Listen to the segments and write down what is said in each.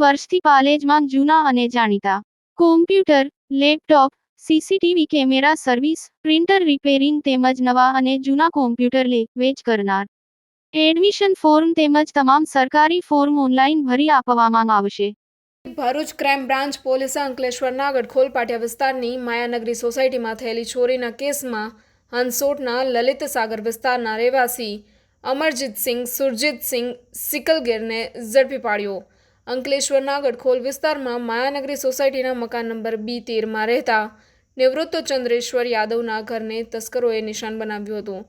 વર્ષથી પાલેજમાં જૂના અને જાણીતા. Computer laptop CCTV camera service printer repairing તેમજ નવા અને જૂના કોમ્પ્યુટર લે, વેચ કરનાર. એડમિશન ફોર્મ તેમજ તમામ સરકારી ફોર્મ ઓનલાઈન ભરી આપવામાં આવશે. ભરૂચ ક્રાઇમ બ્રાન્ચ પોલીસે અંકલેશ્વરના ગઢખોલ પાટિયા વિસ્તારની માયાનગરી સોસાયટીમાં થયેલી ચોરીના કેસમાં હંસોટના લલિત સાગર વિસ્તારના રહેવાસી અમરજીતસિંહ, સુરજીતસિંહ સિકલગીરને ઝડપી પાડ્યો. અંકલેશ્વરના ગઢખોલ વિસ્તારમાં માયાનગરી સોસાયટીના મકાન નંબર બી તેરમાં રહેતા નિવૃત્ત ચંદ્રેશ્વર યાદવના ઘરને તસ્કરોએ નિશાન બનાવ્યું હતું.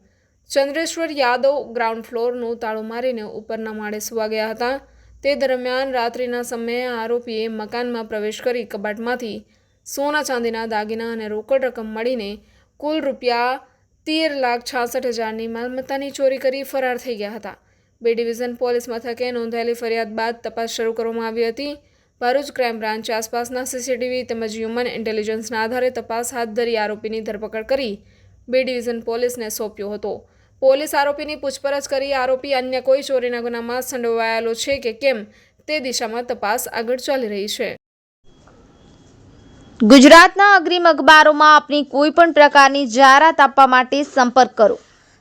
ચંદ્રેશ્વર યાદવ ગ્રાઉન્ડ ફ્લોરનું તાળું મારીને ઉપરના માળે સુવા ગયા હતા. તે દરમિયાન રાત્રિના સમયે આરોપીએ મકાનમાં પ્રવેશ કરી કબાટમાંથી સોના ચાંદીના દાગીના અને રોકડ રકમ મળીને કુલ રૂપિયા તેર લાખ છાસઠ હજારની માલમત્તાની ચોરી કરી ફરાર થઈ ગયા હતા. બે ડિવિઝન પોલીસ મથકે નોંધાયેલી ફરિયાદ બાદ તપાસ શરૂ કરવામાં આવી હતી. ભરૂચ ક્રાઇમ બ્રાન્ચ આસપાસના સીસીટીવી તેમજ હ્યુમન ઇન્ટેલિજન્સના આધારે તપાસ હાથ ધરી આરોપીની ધરપકડ કરી બે ડિવિઝન પોલીસને સોંપ્યો હતો. પોલીસ આરોપીની પૂછપરછ કરી આરોપી અન્ય કોઈ ચોરીના ગુનામાં સંડોવાયેલો છે કે કેમ તે દિશામાં તપાસ આગળ ચાલી રહી છે. ગુજરાતના અગ્રીમ અખબારોમાં આપની કોઈ પણ પ્રકારની જાહેરાત આપવા માટે સંપર્ક કરો.